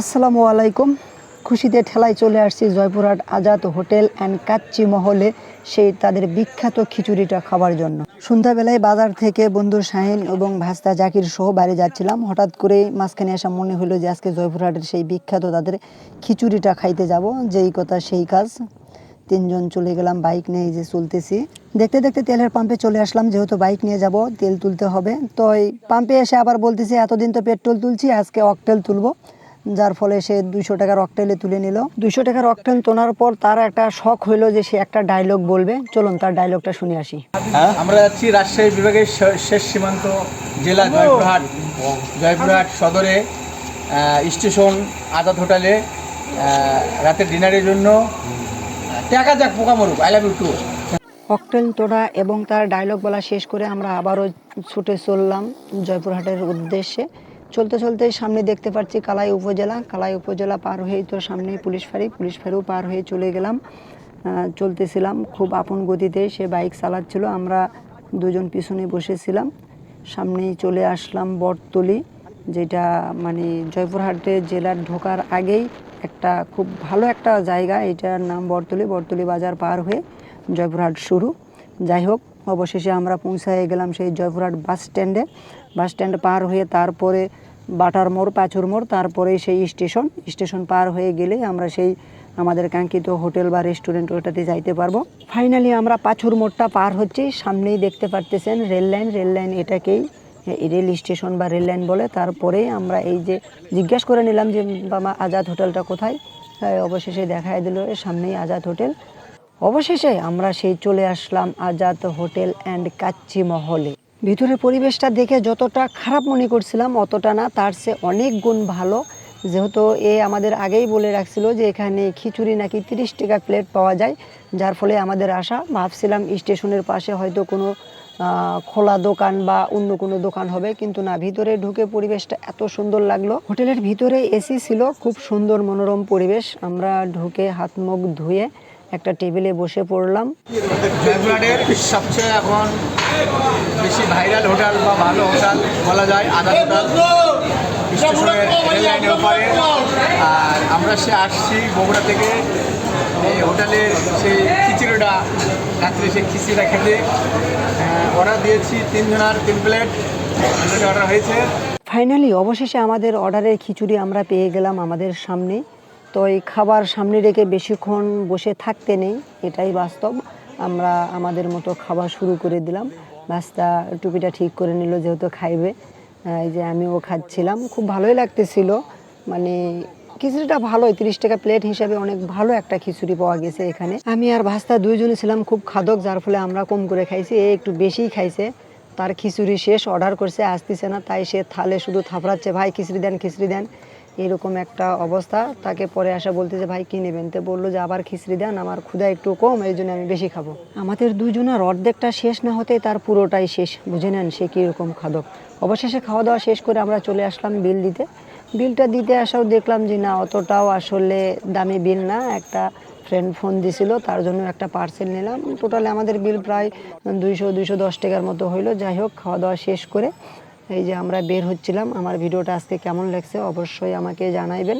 আসসালামু আলাইকুম। খুশিতে ঠেলায় চলে আসছি জয়পুরহাট আজাদ হোটেল অ্যান্ড কাচ্চি মহলে, সেই তাদের বিখ্যাত খিচুড়িটা খাবার জন্য। সন্ধ্যাবেলায় বাজার থেকে বন্ধু শাহিন এবং ভাস্তা জাকির সহ বাইরে যাচ্ছিলাম। হঠাৎ করে মাঝখানে আসা মনে হলো যে আজকে জয়পুরহাটের সেই বিখ্যাত তাদের খিচুড়িটা খাইতে যাব। যেই কথা সেই কাজ। তিনজন চলে গেলাম, বাইক নিয়ে যে চলতেছি। দেখতে দেখতে তেলের পাম্পে চলে আসলাম, যেহেতু বাইক নিয়ে যাব, তেল তুলতে হবে। তো পাম্পে এসে আবার বলতেছে, এতদিন তো পেট্রোল তুলছি, আজকে অকটেল তুলবো। যার ফলে সে দুইশো টাকার অকটেলে তুলে নিল। দুইশো টাকার অকটেল তোলার পর তার একটা শখ হইল যে সে একটা ডায়লগ বলবে। চলুন তার ডায়লগটা শুনে আসি। আমরা যাচ্ছি রাজশাহী বিভাগের শেষ সীমান্ত জেলা জয়পুরহাট জয়পুরহাট সদরে স্টেশন আজাদ হোটেলে রাতের ডিনারের জন্য। টাকা যাক পোকা মরুক আই লাভ ইউ টু অকটেল তোড়া এবং তার ডায়লগ বলা শেষ করে আমরা আবারও ছুটে চললাম জয়পুরহাটের উদ্দেশ্যে। চলতে চলতে সামনে দেখতে পাচ্ছি কালাই উপজেলা। কালাই উপজেলা পার হয়েই তো সামনে পুলিশ ফাঁড়ি। পুলিশ ফাঁড়িও পার হয়ে চলে গেলাম। চলতেছিলাম খুব আপন গতিতে। সে বাইক চালাচ্ছিল। আমরা দুজন পিছনে বসেছিলাম। সামনেই চলে আসলাম বটতলি, যেটা মানে জয়পুরহাটে জেলার ঢোকার আগেই একটা খুব ভালো একটা জায়গা। এটার নাম বটতলি। বটতলি বাজার পার হয়ে জয়পুরহাট শুরু। যাই হোক, অবশেষে আমরা পৌঁছায় গেলাম সেই জয়পুরহাট বাস স্ট্যান্ডে। বাস স্ট্যান্ড পার হয়ে তারপরে বাটার মোড়, পাঁচুর মোড়, তারপরে সেই স্টেশন। স্টেশন পার হয়ে গেলে আমরা সেই আমাদের কাঙ্ক্ষিত হোটেল বা রেস্টুরেন্ট ওটাতে যাইতে পারব। ফাইনালি আমরা পাঁচুর মোড়টা পার হচ্ছি। সামনেই দেখতে পারতেছেন রেল লাইন। রেল লাইন এটাকেই রেল স্টেশন বা রেল লাইন বলে। তারপরে আমরা এই যে জিজ্ঞেস করে নিলাম যে, বাবা, আজাদ হোটেলটা কোথায়? অবশেষে দেখায় দিল সামনেই আজাদ হোটেল। অবশেষে আমরা সেই চলে আসলাম আজাদ হোটেল অ্যান্ড কাচ্চি মহলে। ভিতরের পরিবেশটা দেখে যতটা খারাপ মনে করছিলাম, অতটা না। তার চেয়ে অনেক গুণ ভালো। যেহেতু এ আমাদের আগেই বলে রাখছিল যে, এখানে খিচুড়ি নাকি তিরিশ টাকা প্লেট পাওয়া যায়। যার ফলে আমাদের আশা, ভাবছিলাম স্টেশনের পাশে হয়তো কোনো খোলা দোকান বা অন্য কোনো দোকান হবে। কিন্তু না, ভিতরে ঢুকে পরিবেশটা এত সুন্দর লাগল। হোটেলের ভিতরে এসি ছিল, খুব সুন্দর মনোরম পরিবেশ। আমরা ঢুকে হাত মুখ ধুয়ে একটা টেবিলে বসে পড়লাম। সবচেয়ে এখন বেশি ভাইরাল হোটেল বা ভালো হোটেল বলা যায় আজাদ হোটেল স্টেশনের রেল লাইনের ওপারে আর আমরা সে আসছি বগুড়া থেকে। এই হোটেলের সেই খিচুড়িটা রাত্রে সেই খিচুড়িটা খেতে। অর্ডার দিয়েছি তিনজনার তিন প্লেট অর্ডার হয়েছে। ফাইনালি অবশেষে আমাদের অর্ডারের খিচুড়ি আমরা পেয়ে গেলাম আমাদের সামনে। তো এই খাবার সামনে রেখে বেশিক্ষণ বসে থাকতে নেই এটাই বাস্তব। আমরা আমাদের মতো খাবার শুরু করে দিলাম। বাস্তা টুপিটা ঠিক করে নিল যেহেতু খাইবে। এই যে আমিও খাচ্ছিলাম। খুব ভালোই লাগতেছিল। মানে খিচুড়িটা ভালোই, তিরিশ টাকা প্লেট হিসাবে অনেক ভালো একটা খিচুড়ি পাওয়া গেছে এখানে। আমি আর ভাস্তা দুইজনে ছিলাম খুব খাদক, যার ফলে আমরা কম করে খাইছি। এ একটু বেশিই খাইছে। তার খিচুড়ি শেষ, অর্ডার করছে, আসতেছে না। তাই সে থালে শুধু থাপড়াচ্ছে, ভাই, খিচড়ি দেন খিচড়ি দেন। এরকম একটা অবস্থা। তাকে পরে আসা বলতেছে ভাই, কি নেবেন? তো বলল যে, আবার খিচড়ি দেন, আমার ক্ষুধা একটু কম, এই জন্য আমি বেশি খাব। আমাদের দুজনের অর্ধেকটা শেষ না হতেই তার পুরোটাই শেষ। বুঝে নেন সে কীরকম খাদক। অবশেষে খাওয়া দাওয়া শেষ করে আমরা চলে আসলাম বিল দিতে। বিলটা দিতে আসাও দেখলাম যে, না, অতটাও আসলে দামি বিল না। একটা ফ্রেন্ড ফোন দিছিল, তার জন্য একটা পার্সেল নিলাম। টোটালে আমাদের বিল প্রায় দুইশো দুইশো দশ টাকার মতো হইল। যাই হোক খাওয়া দাওয়া শেষ করে এই যে আমরা বের হচ্ছিলাম। আমার ভিডিওটা আজকে কেমন লাগছে অবশ্যই আমাকে জানাইবেন।